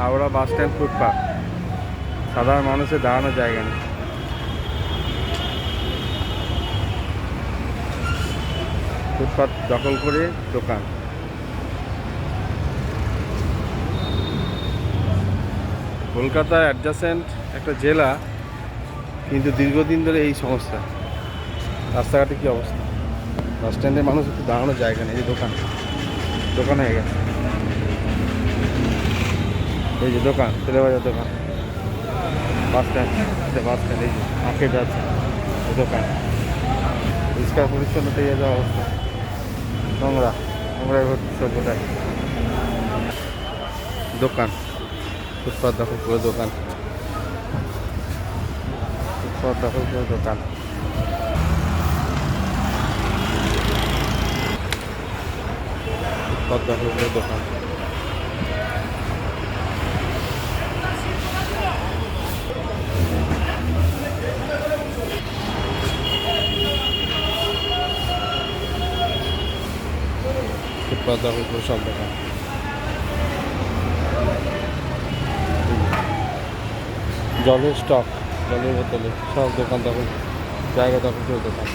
Howrah bus stand footpath সাধারণ মানুষের দাঁড়ানোর জায়গা নেই। ফুটপাথ দখল করে দোকান। কলকাতা অ্যাডজাসেন্ট একটা জেলা, কিন্তু দীর্ঘদিন ধরে এই সমস্যা রাস্তাঘাটে কী অবস্থা? বাস স্ট্যান্ডে মানুষ একটু দাঁড়ানোর জায়গা নেই, এই দোকান। দোকান হয়ে গেছে। এই যে দোকান, তেলেবাজার দোকান। বাস স্ট্যান্ড বাস স্ট্যান্ড, এই যে আছে, এই দোকান। পরিষ্কার পরিচ্ছন্নতা এই যাওয়া অবস্থা। নোংরা নোংরায় ভর্তি সভ্যতায়। দোকান ফুটপাথ দখল করে দোকান। ফুটপাথ দখল করে দোকান। ফুটপাথ দখল করে দোকান। সব জলের স্টক জলের বোতলে সব দোকান দখল জায়গা দখল করে দোকান